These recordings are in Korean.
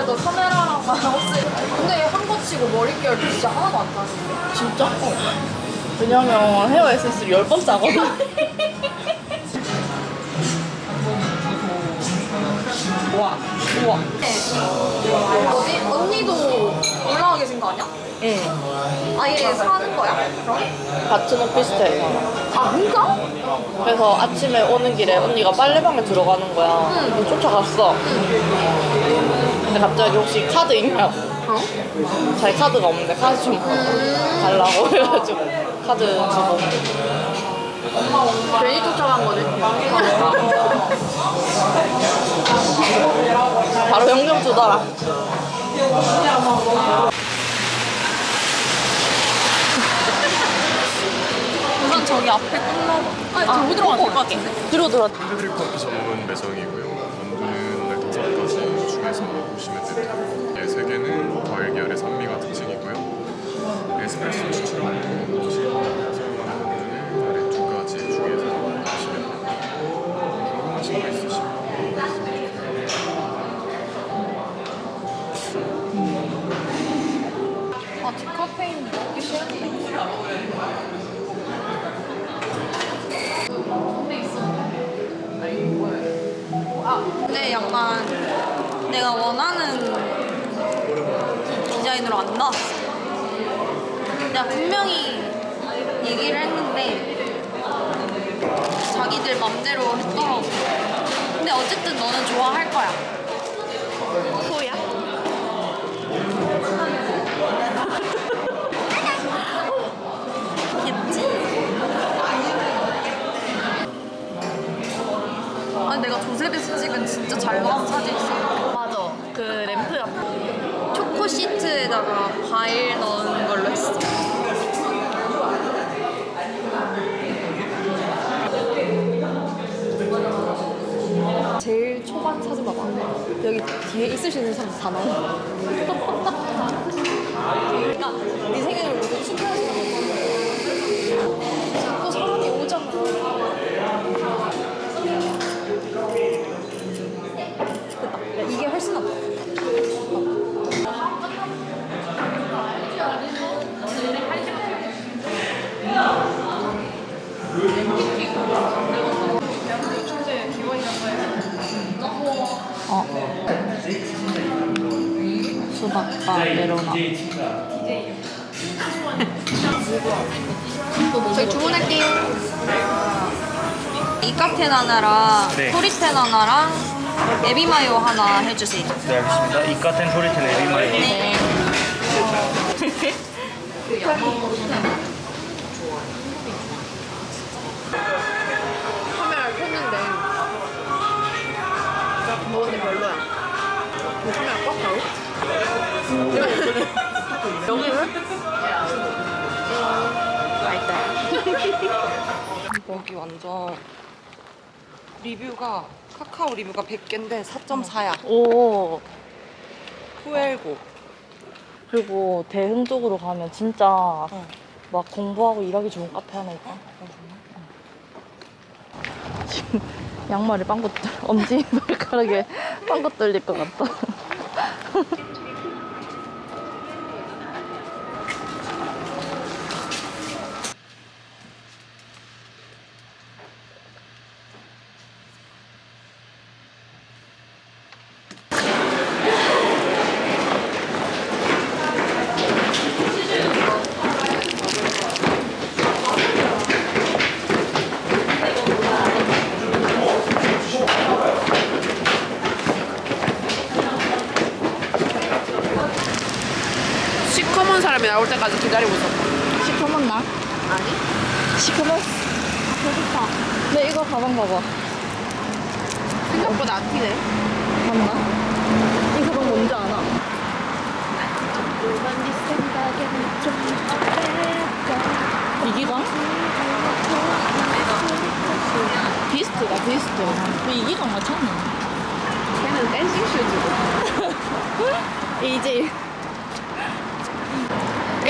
앞에도 카메라랑 마우스. 근데 한거 치고 머릿결 진짜 하나도 안 따지네. 진짜? 어. 왜냐면 헤어 에센스를 10번 짜거든. 와, 우와. 뭐지? 언니도 올라와 계신 거 아니야? 응. 아예 사는 거야? 그럼? 같은 오피스텔. 아, 진짜? 그래서 아침에 오는 길에 언니가 빨래방에 들어가는 거야. 응. 쫓아갔어. 근데 갑자기 혹시 카드 있냐고. 어? 자기 카드가 없는데 카드 좀 달라고 해가지고 카드 주고. 괜히 쫓아간 거네. 바로 연금 주더라. 우선 저기 앞에 끝나고. 아니, 저기 들어가면 될것 같은데. 뒤로 들어. 핸드드립 커피 전문 매장이고요. 중에서 보시면 됩니다. 네, 세 개는 과일 계열의 산미가 특징이고요. 에스프레소 추출하고 사용하는 아, 디카페인 먹기 싫은데. 내가 원하는 디자인으로 안 나왔어. 내가 분명히 얘기를 했는데 자기들 맘대로 했더라고. 근데 어쨌든 너는 좋아할 거야. 후야? 귀엽지? 아니 내가 조셉에서 찍은 진짜 잘 나온 사진 있어. 맞아. 그 램프 옆. 초코 시트에다가 과일 넣은 걸로 했어. 제일 초반 사진 봐봐. 여기 뒤에 있을 수 있는 사람 다 나와. 그러니까 네 생각을 모두 추구하시는 거 어. 수박바 메로나. 저희 주문할게요. 이카텐 하나랑 네. 토리텐 하나랑 에비마요 하나 해주세요. 네 알겠습니다. 이카텐 토리텐 에비마요. 네. 여기는? 맛있다. 여기 완전 리뷰가 카카오 리뷰가 100개인데 4.4야. 오. 후엘고. 그리고 대흥 쪽으로 가면 진짜 막 공부하고 일하기 좋은 카페 하나 있다. 지금 양말에 빵긋 엄지 발가락에 빵긋 뚫릴 것 같다. 나올 때까지 기다리고 있었다. 시커먼 나? 아니. 시커먼? 배고파. 네, 이거 가방 봐봐. 생각보다 안 튀네. 맞나? 이 가방 뭔지 알아? 이기가? 비스트가 비스트. 왜 이기가 맞췄나? 걔는 댄싱 슈즈고. 이제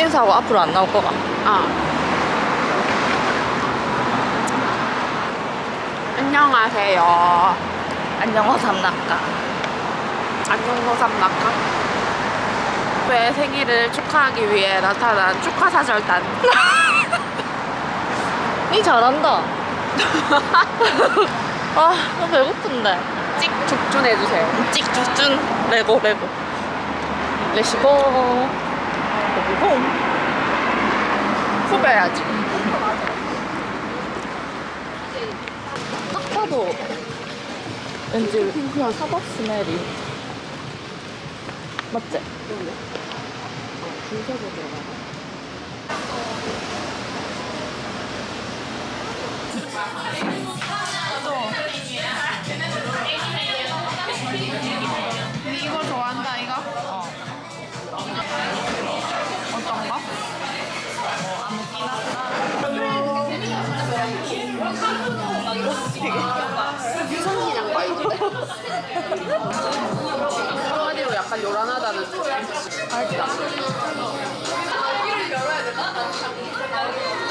인사하고 앞으로 안 나올 거가. 아. 안녕하세요. 안녕하 삼낙가. 안녕 호 삼낙하. 왜 생일을 축하하기 위해 나타난 축하사절단. 이 잘한다. 아, 나 배고픈데. 찍 죽준해주세요. 찍 죽준 레고 레고. 레시고. 레고. 후배야지. 딱 봐도 왠지 그냥 사밥 스멜이. 맞지? 이거 좋아한다, 이거? 유성민 양반인데? 한마디로 약간 요란하다는 느낌. 알다. 안락중.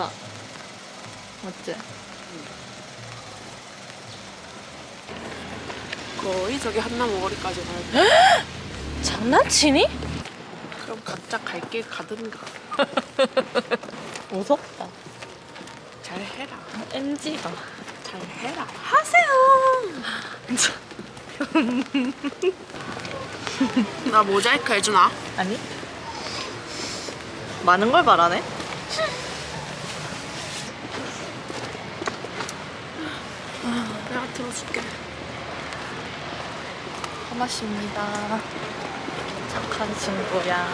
예쁘다. 맞지? 거의 저기 한나무 거리까지 가야 돼. 장난치니? 그럼 각자 갈 길 가든가. 무섭다. 잘 해라. MG가. 잘 해라. 하세요. 나 모자이크 해주나? 아니? 많은 걸 바라네? 내가 들어줄게. 고맙습니다. 착한 친구야.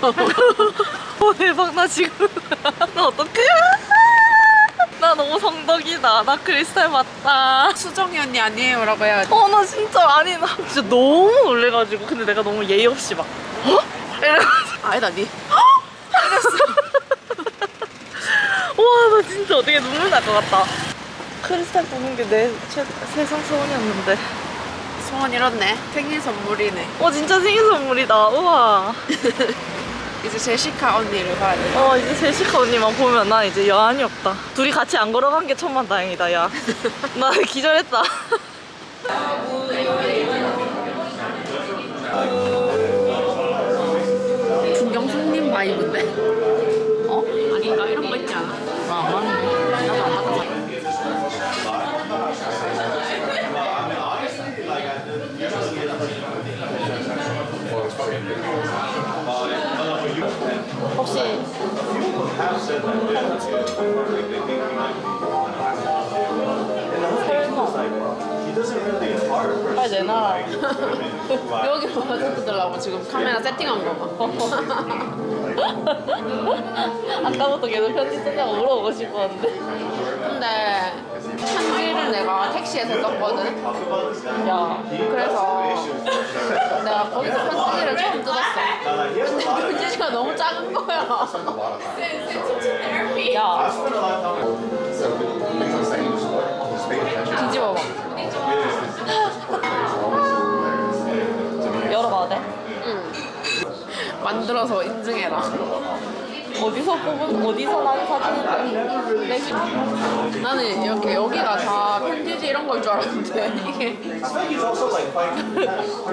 어, 대박, 나 지금. 나 어떡해? 나 너무 성덕이다. 나 크리스탈 맞다. 수정이 언니 아니에요 라고 해야지. 어, 나 진짜, 아니, 나 진짜 너무 놀래가지고. 근데 내가 너무 예의 없이 막, 어? 이래가지고. 아니다 니. 와, 나 진짜 어떻게 눈물 날 것 같다. 크리스탈 보는 게 내 세상 소원이었는데. 소원 이렇네. 생일 선물이네. 어, 진짜 생일 선물이다. 우와. 이제 제시카 언니를 봐야 돼. 어, 이제 제시카 언니만 보면 나 이제 여한이 없다. 둘이 같이 안 걸어간 게 천만 다행이다, 야. 나 기절했다. 빨리 내놔라. 여기 마스크 들라고 지금 카메라 세팅한 거 봐. 아까부터 계속 편지 쓰냐고 물어보고 싶었는데. 근데 편지를 내가 택시에서 썼거든. 야, 그래서 내가 거기서 편지지를 처음 뜯었어. 근데 편지지가 너무 작은 거야. 야, 뒤집어봐. 만들어서 인증해라. 어디서 뽑은, 어디서 난 사진인데? 내 집. 나는 이렇게 여기가 다 편지지 이런 걸 줄 알았는데 이게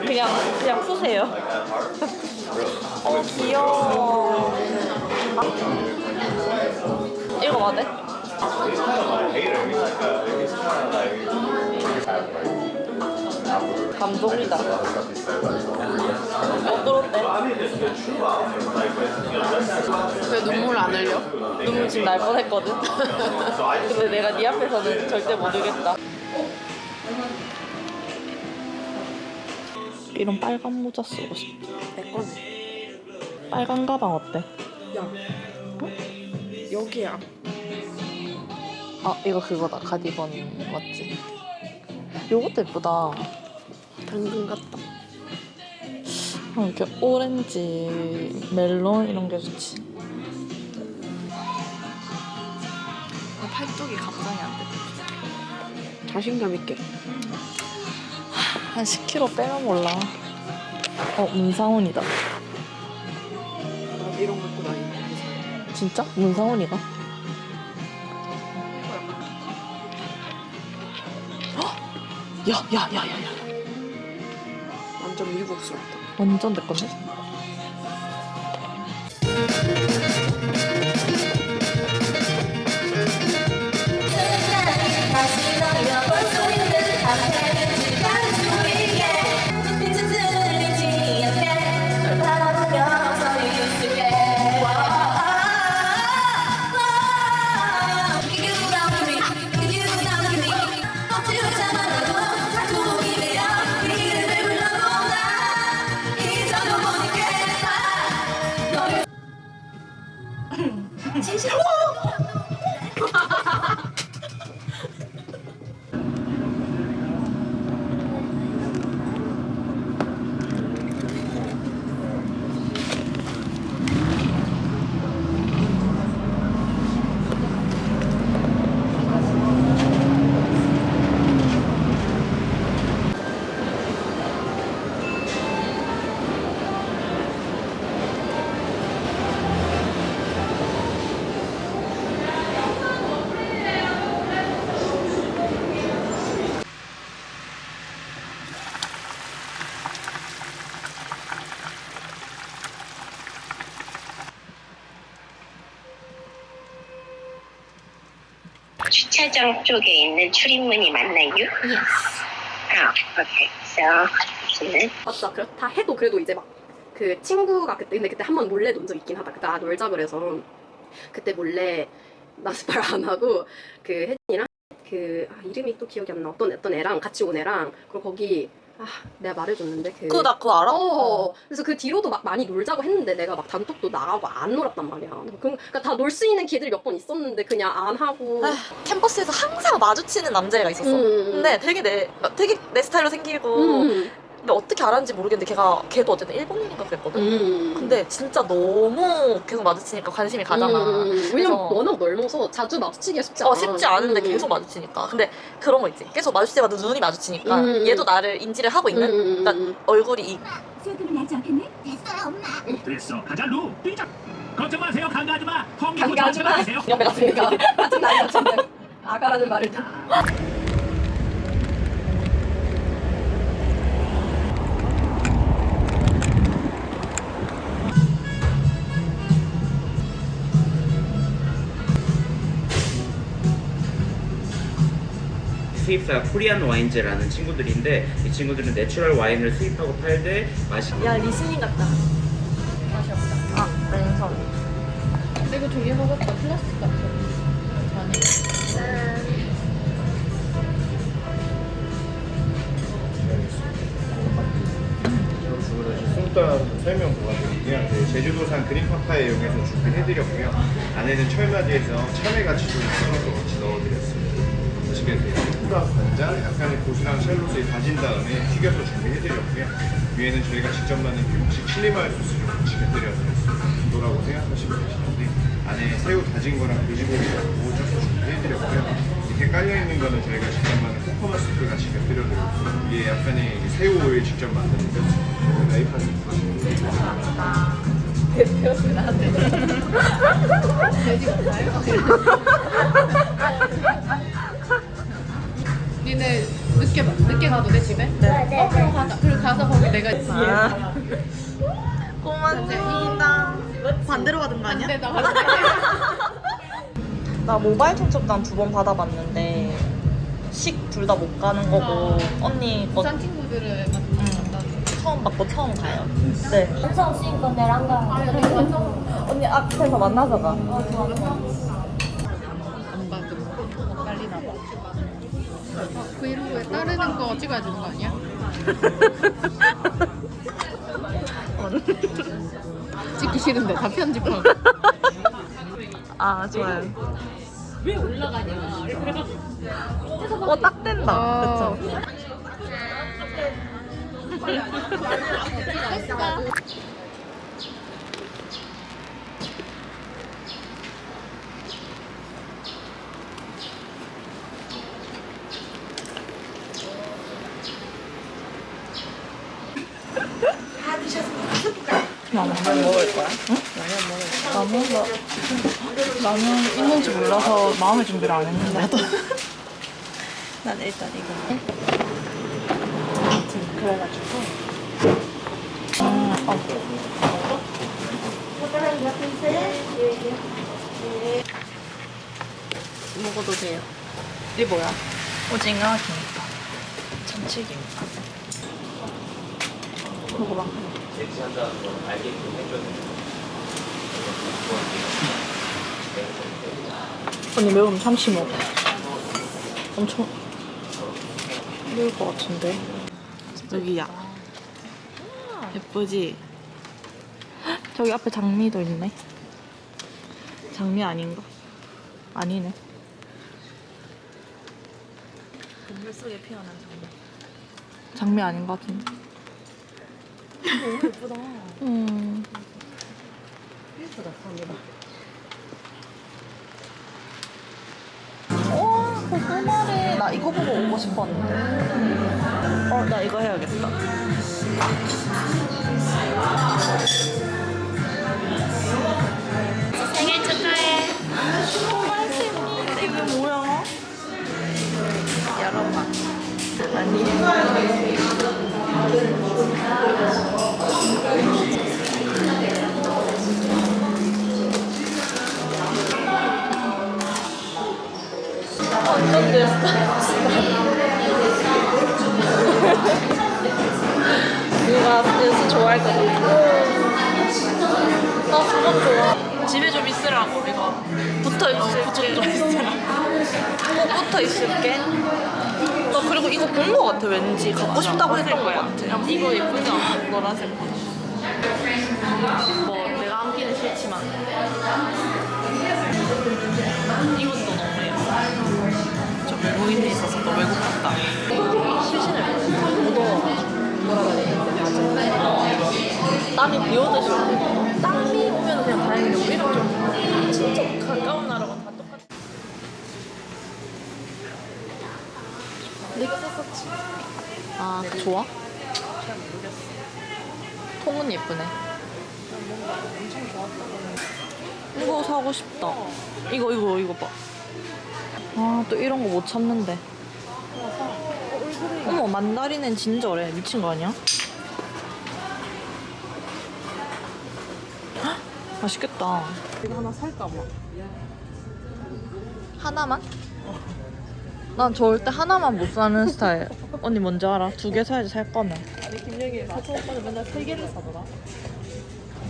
그냥, 그냥 푸세요. 어, 귀여워. 읽어봐도 돼? 감동이다. 어떨었대? 왜 눈물 안 흘려? 눈물 지금 날 뻔했거든. 근데 내가 네 앞에서는 절대 못 울겠다. 이런 빨간 모자 쓰고 싶다. 내 거네. 빨간 가방 어때? 야. 여기야. 아 이거 그거다 가디건 맞지? 요것도 예쁘다. 당근 같다. 어, 이렇게 오렌지, 멜론 이런 게 좋지. 아, 팔뚝이 감당이 안 돼. 자신감 있게. 한 10kg 빼면 몰라. 어, 문상훈이다. 나 이런 거 입고 다니는 진짜? 문상훈이가? 헉! 야, 야, 야, 야, 야. 완전 미국스럽다. 완전 내 건데? 주차장 쪽에 있는 출입문이 맞나요? 아, 오케이. So, 맞다. 그렇다 해도 그래도 이제 막 그 친구가 그때 근데 그때 한 번 몰래 논 적 있긴 하다. 그때 아 놀자 그래서 그때 몰래 나스팔 안 하고 그 혜진이랑 그 아, 이름이 또 기억이 안 나. 어떤 어떤 애랑 같이 온 애랑 그리고 거기 아 내가 말해줬는데 그 그거 나 그거 알아? 어, 그래서 그 뒤로도 막 많이 놀자고 했는데 내가 막 단톡도 나가고 안 놀았단 말이야. 그- 그러니까 다 놀 수 있는 기회들이 몇 번 있었는데 그냥 안 하고. 아, 캠퍼스에서 항상 마주치는 남자애가 있었어. 음. 근데 되게 내, 되게 내 스타일로 생기고. 음. 근데 어떻게 알았는지 모르겠는데 걔가, 걔도 어쨌든 일본인인가 그랬거든? 음. 근데 진짜 너무 계속 마주치니까 관심이 가잖아. 음, 왜냐면 그래서- 워낙 넓어서 자주 마주치기가 쉽지 않아. 어 쉽지 않은데 음. 계속 마주치니까 근데 그런 거 있지 계속 마주칠 때마다 눈이 마주치니까 음. 얘도 나를 인지를 하고 있는 음. 그러니까 얼굴이 이 나지 않겠네? 됐어요 엄마 됐어 가자 루 뛰자 걱정 마세요 강가하지 마 강가하지 마. 마세요 연배 같으니까 같은 나이 같은데 아가라는 말을 다. 수입사 코리안 와인제라는 친구들인데 이 친구들은 내추럴 와인을 수입하고 팔되 맛이 야 리스닝 같다 아 랜선 근데 이거 되게 먹었다. 플라스틱 같아. 잔이. 일단 설명 도와드릴게요. 네, 제주도산 그린 파파야 이용해서 준비해드렸고요. 안에는 철마디에서 참외 같이 좀 썰어서 같이 넣어드렸습니다. 맛있게 드세 요. 후각 간장, 약간의 고수랑 샬롯을 다진 다음에 튀겨서 준비해드렸고요. 위에는 저희가 직접 만든 미국식 칠리마요 소스를 같이 곁들여드렸습니다. 도라고 생각하시면 되시는데 안에 새우 다진 거랑 돼지고기랑 구워줘서 준비해드렸고요. 이렇게 깔려있는 거는 저희가 직접 만든 코코넛 스프 같이 곁들여드렸고 위에 약간의 새우 오일 직접 만드는데 라이파는 니네 늦게 가도 돼 집에? 네. 어 그럼 가자. 그리고 가서 거기 내가 아. 꼬만지다 반대로 가던 거 아니야? 내가 나 모바일 청첩장 두번 받아봤는데 식 둘 다 못 가는 거고 언니 거 부산 친구들은 만난다. 처음 받고 처음 가요. 네. 쓰인 건데 안 가. 언니 앞에서 만나서 가. 뭔가 좀 브이로그에 따르는 거 찍어야 되는 거 아니야? 찍기 싫은데 다 편집하고. 아 좋아요. 왜 올라가냐? 어딱 된다. 아. 그쵸? 라면 먹을 거야? 응? 라면 먹을 거야. 라면 나 라면 있는지 몰라서 마음의 준비를 안 했는데. 나도. 난 일단 이거. 아무튼 그래가지고. 음, 어. 먹어도 돼요. 이게 뭐야? 오징어 김밥. 참치김밥. 먹어봐. 언니 매우면 참치 먹어. 엄청 매울 것 같은데. 여기야. 예쁘지? 헉, 저기 앞에 장미도 있네. 장미 아닌가? 아니네. 건물 속에 피어난 장미. 장미 아닌 것 같은데. 너무 예쁘다. 음. 예쁘다, 장미가. 와, 고구마래. 나 이거 보고 오고 싶었는데. 어, 나 이거 해야겠다. 생일 축하해. 고맙습니다. 이게 뭐야? 열어봐. 아니. 누가 연수 좋아할 것 같아. 나 그건 좋아. 집에 좀 있으라고 이거. 붙어 있을게. 좀 있으라. 꼭 붙어 있을게. 나 그리고 이거 본 거 같아 왠지 갖고 싶다고 했던 거 같아. 이거 예쁘지 않아? 노란색 거. 뭐 내가 안기는 싫지만 이것 외국인에 있어서 너 외국 같다. 실신을 무더워. 땀이 비 오듯이. 땀이 오면 그냥 다행인데 우리랑 좀 진짜 가까운 나라가 다 똑같아. 내가 샀었지. 아, 좋아? 잘 모르겠어. 통은 예쁘네. 엄청 좋았다. 이거 사고 싶다. 이거, 이거, 이거 봐. 아, 또 이런 거 못 참는데. 어머, 만다린은 진저래. 미친 거 아니야? 헉, 맛있겠다. 이거 하나 살까 봐. 하나만? 난 절대 하나만 못 사는 스타일. 언니 뭔지 알아? 두 개 사야지 살 거면. 아니 김영희 사촌 오빠는 맨날 세 개를 사더라.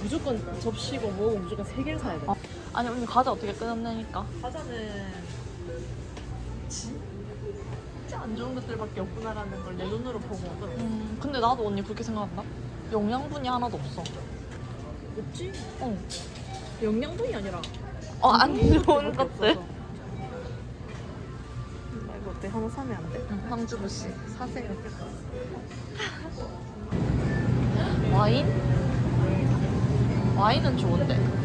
무조건 접시고 뭐고 무조건 세 개를 사야 돼. 어. 아니 언니 과자 어떻게 끊었냐니까. 과자는 진짜 안 좋은 것들밖에 없구나라는 걸 내 눈으로 보고 오더라고. 음, 근데 나도 언니 그렇게 생각한다. 영양분이 하나도 없어. 없지? 어. 영양분이 아니라. 어, 안 좋은 것들. 나 이거 어때? 하나 사면 안 돼? 응, 황주부 씨 사세요. 와인? 와인은 좋은데.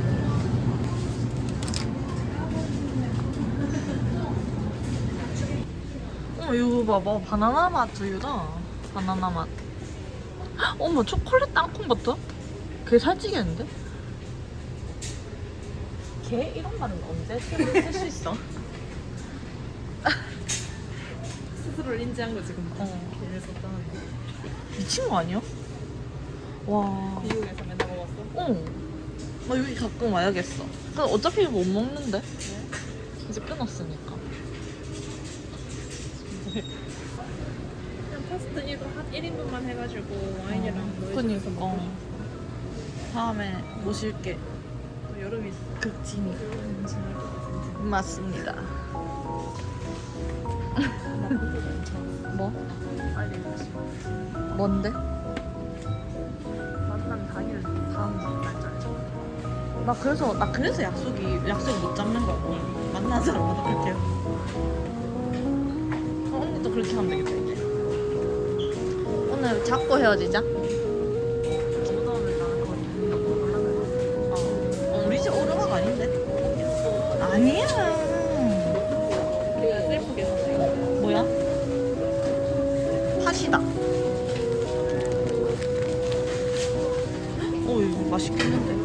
어머 이거 봐봐 바나나 맛 두유다. 바나나 맛. 헉, 어머 초콜릿 땅콩 버터? 그게 살찌겠는데? 걔 이런 말은 언제 쓸수 있어? 스스로를 인지한 거지 근데. 어. 걔를 썼다는 거. 미친 거 아니야? 와. 미국에서 맨날 먹었어? 어. 나 여기 가끔 와야겠어. 근데 어차피 못 먹는데. 이제 끊었으니까. 파스타니도 한 1인분만 해가지고 와인이랑 뭐 그니까. 다음에 모실게. 또 여름이 극진이. 맞습니다. 뭐? 뭔데? 만난 당일. 다음 날짜에 나 그래서 나 그래서 약속이 약속 못 잡는 거고 사람마다 그렇게. 해요. 어, 언니도 그렇게 하면 되겠다 오늘 잡고 헤어지자. 어, 우리 집 오르막 아닌데? 아니야 우리가 셀프 계산해. 뭐야? 팥이다 어 이거 맛있겠는데